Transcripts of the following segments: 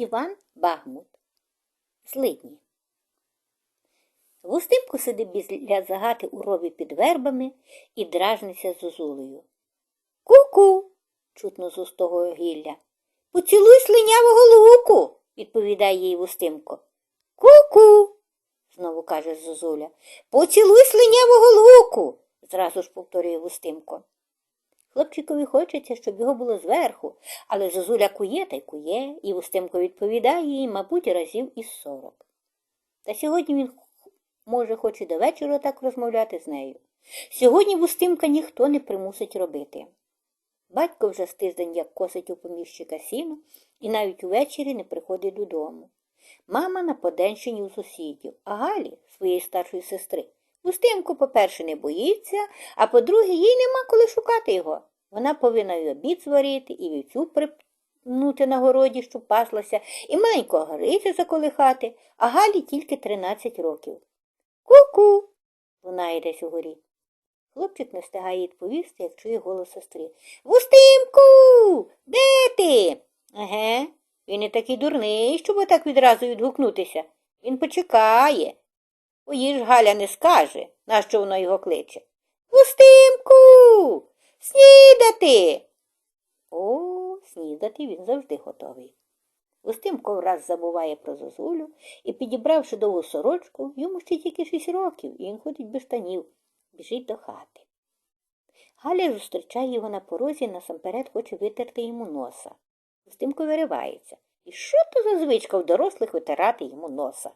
Іван Багмут. Злидні. Вустимко сидить біля загати у рові під вербами і дражниться зозулею. Ку-ку. чутно з густого гілля. Поцілуй слинявого луку, відповідає їй Вустимко. Ку-ку. знову каже Зозуля. Поцілуй слинявого луку, зразу ж повторює Вустимко. Хлопчикові хочеться, щоб його було зверху, але Зозуля кує та й кує, і Устимко відповідає їй, мабуть, разів із сорок. Та сьогодні він може хоч і до вечора так розмовляти з нею. Сьогодні Вустимка ніхто не примусить робити. Батько вже з тиждень як косить у поміщика сіно і навіть увечері не приходить додому. Мама на поденщині у сусідів, а Галі, своєї старшої сестри, Устимку, по-перше, не боїться, а по-друге, їй нема коли шукати його. Вона повинна й обід зварити, і вівцю припнути на городі, щоб паслася, і маленького Гриця заколихати, а Галі тільки 13 років. Ку-ку. лунає десь угорі. Хлопчик не встигає відповісти, як чує голос сестри. Вустимку, де ти? Еге, він не такий дурний, щоб отак відразу відгукнутися. Він почекає. Їй ж Галя не скаже, нащо воно його кличе. Вустимку, снідати. О, снідати він завжди готовий. Устимко враз забуває про зозулю і, підібравши довгу сорочку, йому ще тільки шість років, і він ходить без штанів, біжить до хати. Галя зустрічає його на порозі, насамперед хоче витерти йому носа. Устимко виривається. І що то за звичка в дорослих витирати йому носа?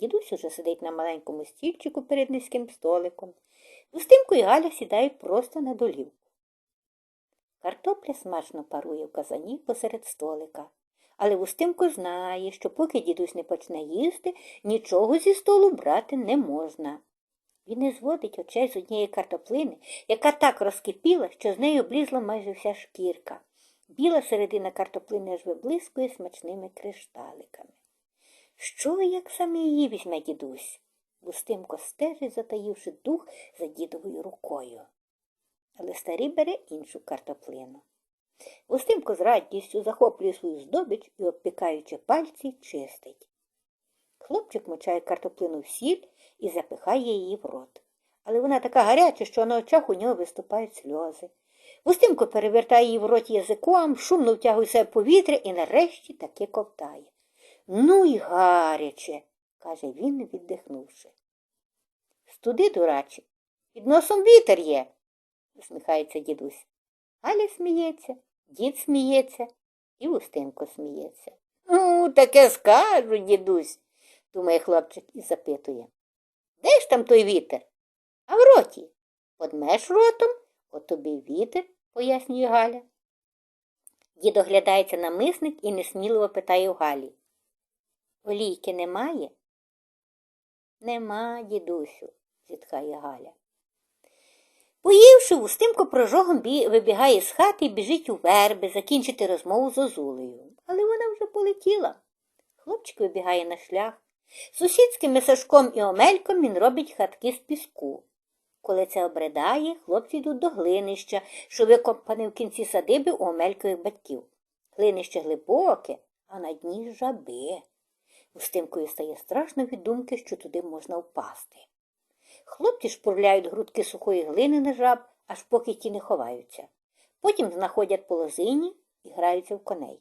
Дідусь уже сидить на маленькому стільчику перед низьким столиком. Устимко і Галя сідають просто на долівку. Картопля смачно парує в казані посеред столика. Але Устимко знає, що поки дідусь не почне їсти, нічого зі столу брати не можна. Він не зводить очей з однієї картоплини, яка так розкипіла, що з нею облізла майже вся шкірка. Біла середина картоплини аж виблискує смачними кришталиками. Що, як саме її візьме дідусь? Устимко стежить, затаївши дух за дідовою рукою. Але старий бере іншу картоплину. Устимко з радістю захоплює свою здобич і, обпікаючи пальці, чистить. Хлопчик мочає картоплину в сіль і запихає її в рот. Але вона така гаряча, що на очах у нього виступають сльози. Устимко перевертає її в рот язиком, шумно втягує себе повітря і нарешті таки ковтає. Ну й гаряче, каже він, віддихнувши. Студи, дураче, під носом вітер є, усміхається дідусь. Галя сміється, дід сміється і Устинко сміється. Ну, таке скажу, дідусь, думає хлопчик і запитує. Де ж там той вітер? А в роті. Подмеш ротом, от тобі вітер, пояснює Галя. Дід оглядається на мисник і несміливо питає у Галі. Олійки немає? Нема, дідусю, зітхає Галя. Поївши, Устимко прожогом бі... вибігає з хати і біжить у верби закінчити розмову з Озулею. Але вона вже полетіла. Хлопчик вибігає на шлях. Сусідським мисашком і омельком він робить хатки з піску. Коли це обридає, хлопці йдуть до глинища, що викопане в кінці садиби у омелькових батьків. Глинище глибоке, а на дні жаби. Устимкою стає страшно від думки, що туди можна впасти. Хлопці шпурляють грудки сухої глини на жаб, аж поки ті не ховаються. Потім знаходять по лозині і граються в коней.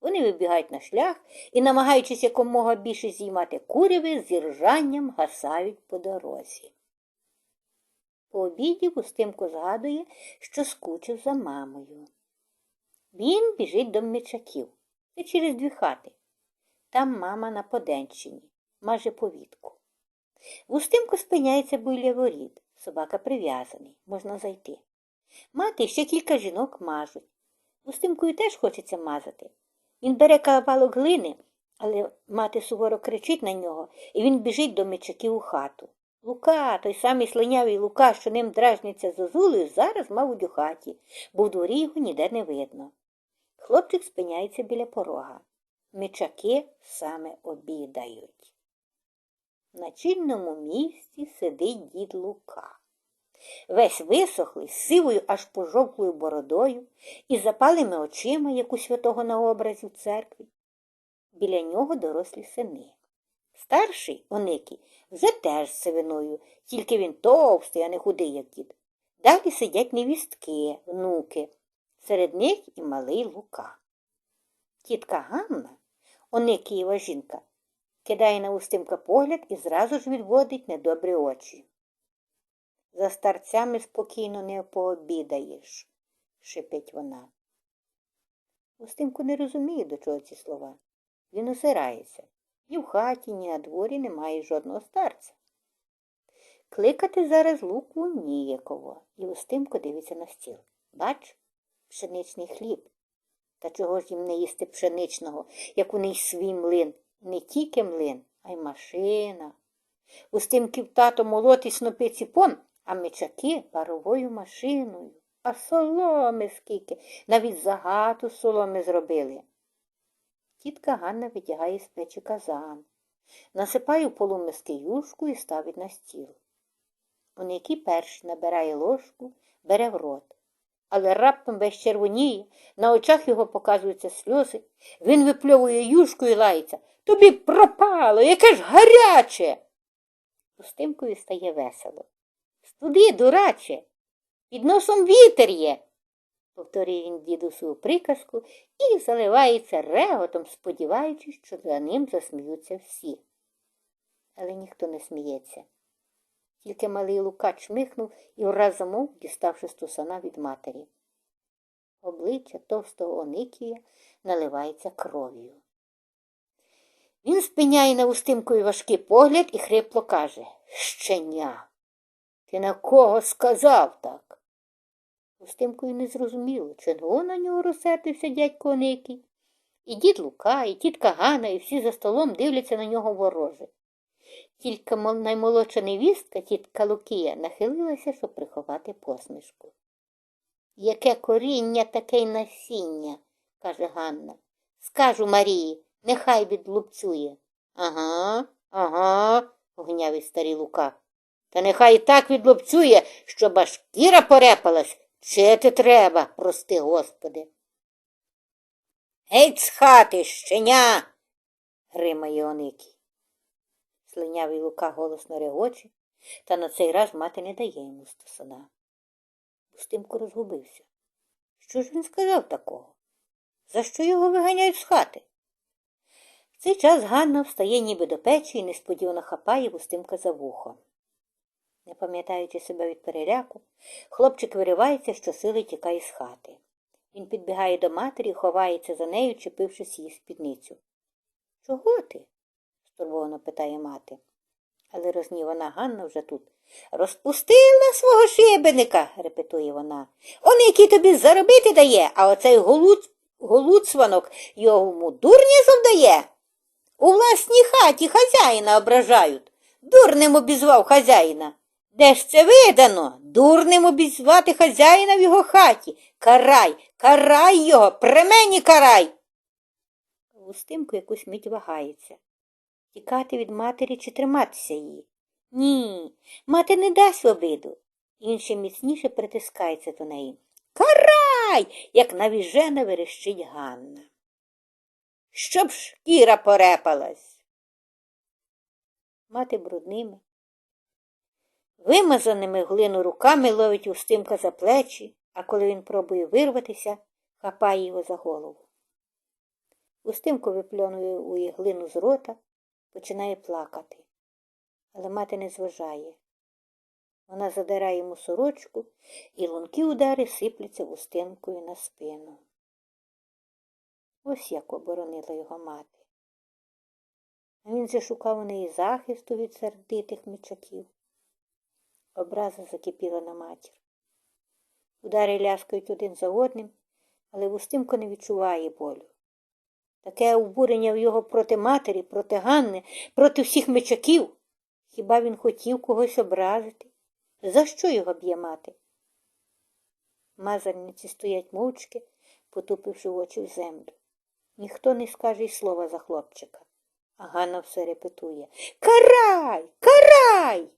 Вони вибігають на шлях і, намагаючись якомога більше зіймати куряви, з іржанням гасають по дорозі. По обіді Устимко згадує, що скучив за мамою. Він біжить до мечаків це через дві хати. Там мама на Поденщині, маже повітку. Устимко спиняється біля воріт. Собака прив'язаний, можна зайти. Мати ще кілька жінок мажуть. Устимкою теж хочеться мазати. Він бере кавалок глини, але мати суворо кричить на нього, і він біжить до мечаків у хату. Лука, той самий слинявий Лука, що ним дражниться зозулею, зараз, мабуть, у хаті, бо в дворі його ніде не видно. Хлопчик спиняється біля порога. Мечаки саме обідають. На чільному місці сидить дід Лука. Весь висохлий, з сивою аж пожовклою бородою і запалими очима, як у святого на образі в церкві. біля нього дорослі сини. Старший Оникій вже теж сивиною, тільки він товстий, а не худий, як дід. Далі сидять невістки, внуки, серед них і малий Лука. Тітка Ганна, Оникієва жінка, кидає на устимка погляд і зразу ж відводить недобрі очі. За старцями спокійно не пообідаєш, шипить вона. Устимку не розуміє, до чого ці слова. Він озирається. Ні в хаті, ні на дворі немає жодного старця. Кликати зараз луку ніяково, і Устимко дивиться на стіл. Бач, пшеничний хліб. Та чого ж їм не їсти пшеничного, як у них свій млин, не тільки млин, а й машина. Устимків тато молотить снопи ціпон, а мечаки паровою машиною. А соломи скільки, навіть загату соломи зробили. Тітка Ганна витягає з печі казан, насипає в полумиски юшку і ставить на стіл. Он який перший набирає ложку, бере в рот. Але раптом весь червоніє, на очах його показуються сльози. Він випльовує юшку і лається. Тобі пропало, яке ж гаряче. Устимкові стає весело. Студи, дураче, під носом вітер є, повторює він дідусу приказку і заливається реготом, сподіваючись, що за ним засміються всі. Але ніхто не сміється. Тільки малий Лука чмихнув і враз замовк, діставши стусана від матері. Обличчя товстого Оникія наливається кров'ю. Він спиняє на устимкові важкий погляд і хрипло каже Щеня. Ти на кого сказав так? Устимкою не зрозуміло, чого на нього розсердився дядько Оникій. І дід Лука, і тітка Гана, і всі за столом дивляться на нього вороже. Тільки мол- наймолодша невістка, тітка Лукія, нахилилася, щоб приховати посмішку. Яке коріння, таке й насіння, каже Ганна. Скажу Марії, нехай відлупцює. Ага, ага, гнявий старий Лука. Та нехай і так відлупцює, щоб аж шкіра порепалась. Чити треба, прости, Господи. Геть з хати, щеня. гримає Оникій. Слинявий Лука голосно регоче, та на цей раз мати не дає йому стосана. Устимко розгубився. Що ж він сказав такого? За що його виганяють з хати? В цей час Ганна встає ніби до печі і несподівано хапає Устимка за вухо. Не пам'ятаючи себе від переляку, хлопчик виривається, що сили тікає з хати. Він підбігає до матері і ховається за нею, чепившись її спідницю. Чого ти? Стурбовано питає мати. Але рознівана Ганна вже тут. Розпустила свого шибеника, репетує вона. Он який тобі заробити дає, а оцей голуц... голуцванок йому дурні завдає. У власній хаті хазяїна ображають. Дурним обізвав хазяїна. Де ж це видано? Дурним обізвати хазяїна в його хаті. Карай, карай його, при мені карай. Устимку якусь мить вагається. Тікати від матері чи триматися її? Ні, мати не дасть обиду. Інше міцніше притискається до неї. Карай, як навіжена верещить Ганна. Щоб шкіра порепалась. Мати брудними, вимазаними глину руками ловить устимка за плечі, а коли він пробує вирватися, хапає його за голову. Устимко випльонує у її глину з рота, починає плакати. Але мати не зважає. Вона задирає йому сорочку, і лункі удари сипляться устинкою на спину. Ось як оборонила його мати. А він же шукав у неї захисту від сердитих мечаків. Образа закипіла на матір. Удари ляскають один за одним, але Устимко не відчуває болю. Таке обурення в його проти матері, проти Ганни, проти всіх мечаків. Хіба він хотів когось образити? За що його б'є мати? Мазальниці стоять мовчки, потупивши очі в землю. Ніхто не скаже й слова за хлопчика. А Ганна все репетує Карай! Карай!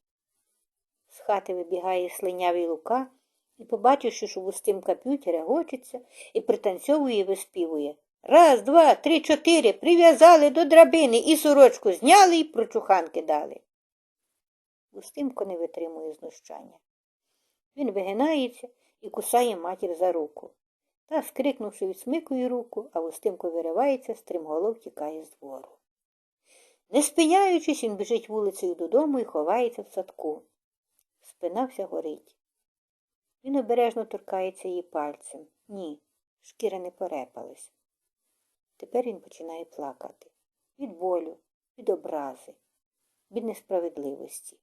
З хати вибігає слинявий лука і, побачивши, що вустим капють, регочеться і пританцьовує і виспівує. Раз, два, три, чотири, прив'язали до драбини і сорочку зняли і прочуханки дали. Устимко не витримує знущання. Він вигинається і кусає матір за руку. Та, скрикнувши, відсмикує руку, а Устимко виривається, стримголов тікає з двору. Не спиняючись, він біжить вулицею додому і ховається в садку. Спина вся горить. Він обережно торкається її пальцем. Ні, шкіра не порепалась. Тепер він починає плакати від болю, від образи, від несправедливості.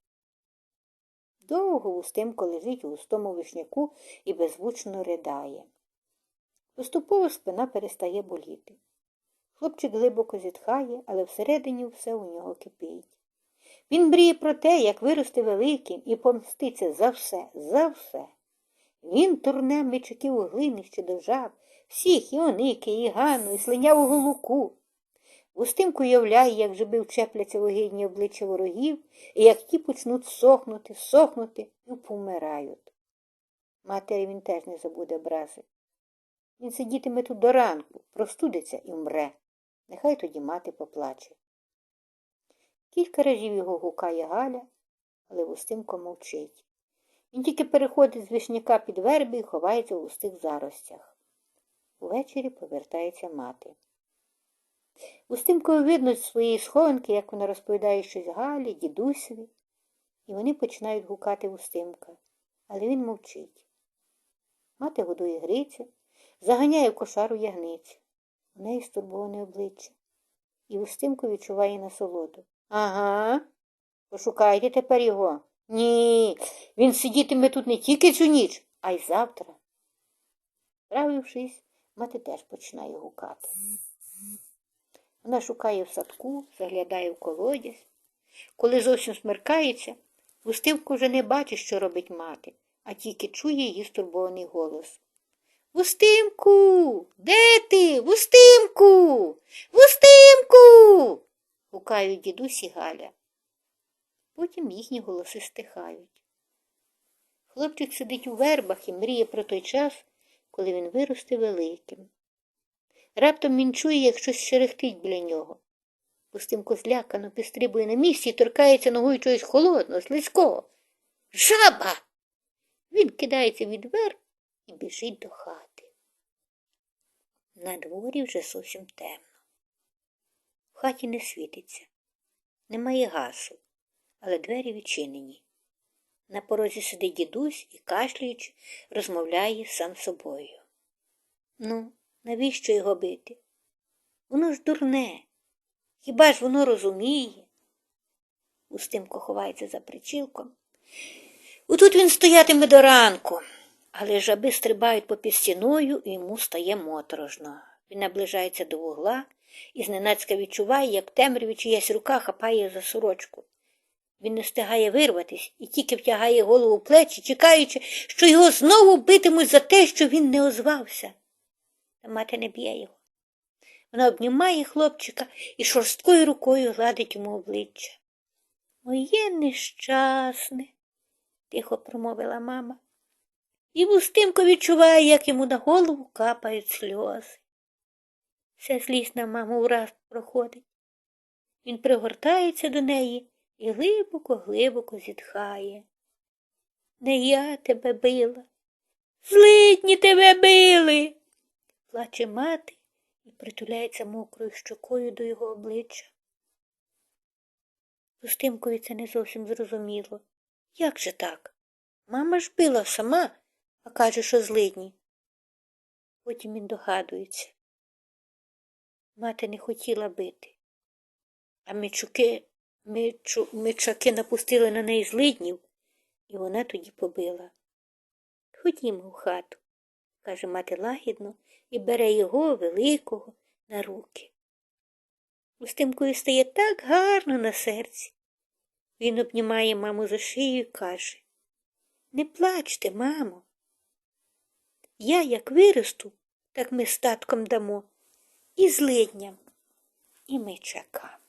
Довго Устимко лежить у густому вишняку і беззвучно ридає. Поступово спина перестає боліти. Хлопчик глибоко зітхає, але всередині все у нього кипить. Він мріє про те, як вирости великим і помститься за все, за все. Він турне мечаків у глинище до жаб, всіх і оники, і Ганну, і слинявого луку. Устимку уявляє, як жаби вчепляться огидні обличчя ворогів, і як ті почнуть сохнути, сохнути і помирають. Матері він теж не забуде образи. Він сидітиме тут до ранку, простудиться і вмре. Нехай тоді мати поплаче. Кілька разів його гукає Галя, але Устимко мовчить. Він тільки переходить з вишняка під верби і ховається в густих заростях. Увечері повертається мати. Устимкові видно з своєї схованки, як вона розповідає щось Галі, дідусеві, і вони починають гукати Устимка, але він мовчить. Мати годує Гриця, заганяє в кошару ягницю. У неї стурбоване обличчя. І Устимко відчуває насолоду. Ага. Пошукайте тепер його. Ні, він сидітиме тут не тільки цю ніч, а й завтра. Справившись, мати теж починає гукати. Вона шукає в садку, заглядає в колодязь. Коли зовсім смеркається, Устимко вже не бачить, що робить мати, а тільки чує її стурбований голос. Устимку, де ти? Устимку? Устимку. гукають дідусь і Галя. Потім їхні голоси стихають. Хлопчик сидить у вербах і мріє про той час, коли він виросте великим. Раптом він чує, як щось шерехтить біля нього. Устимко злякано підстрибує на місці і торкається ногою чогось холодного, слизького. Жаба! Він кидається від верб і біжить до хати. На дворі вже зовсім темно. В хаті не світиться, немає гасу, але двері відчинені. На порозі сидить дідусь і, кашлюючи, розмовляє сам собою. Ну, навіщо його бити? Воно ж дурне. Хіба ж воно розуміє? Устимко ховається за причілком. Отут він стоятиме до ранку, але жаби стрибають попід стіною і йому стає моторожно. Він наближається до вугла і зненацька відчуває, як темряві чиясь рука хапає за сорочку. Він не встигає вирватись і тільки втягає голову в плечі, чекаючи, що його знову битимуть за те, що він не озвався. Та мати не б'є його. Вона обнімає хлопчика і шорсткою рукою гладить йому обличчя. Моє нещасне, тихо промовила мама. І Вустимко відчуває, як йому на голову капають сльози. Вся злість на маму враз проходить. Він пригортається до неї і глибоко-глибоко зітхає. Не я тебе била, злитні тебе били, плаче мати і притуляється мокрою щокою до його обличчя. Устимкові це не зовсім зрозуміло. Як же так? Мама ж била сама, а каже, що злидні. Потім він догадується. Мати не хотіла бити, а мечуки, мечу, мечаки напустили на неї злиднів, і вона тоді побила. Ходімо в хату, каже мати лагідно і бере його великого на руки. Устимкою стає так гарно на серці. Він обнімає маму за шию і каже Не плачте, мамо. Я, як виросту, так ми з татком дамо і злидням, і мечакам.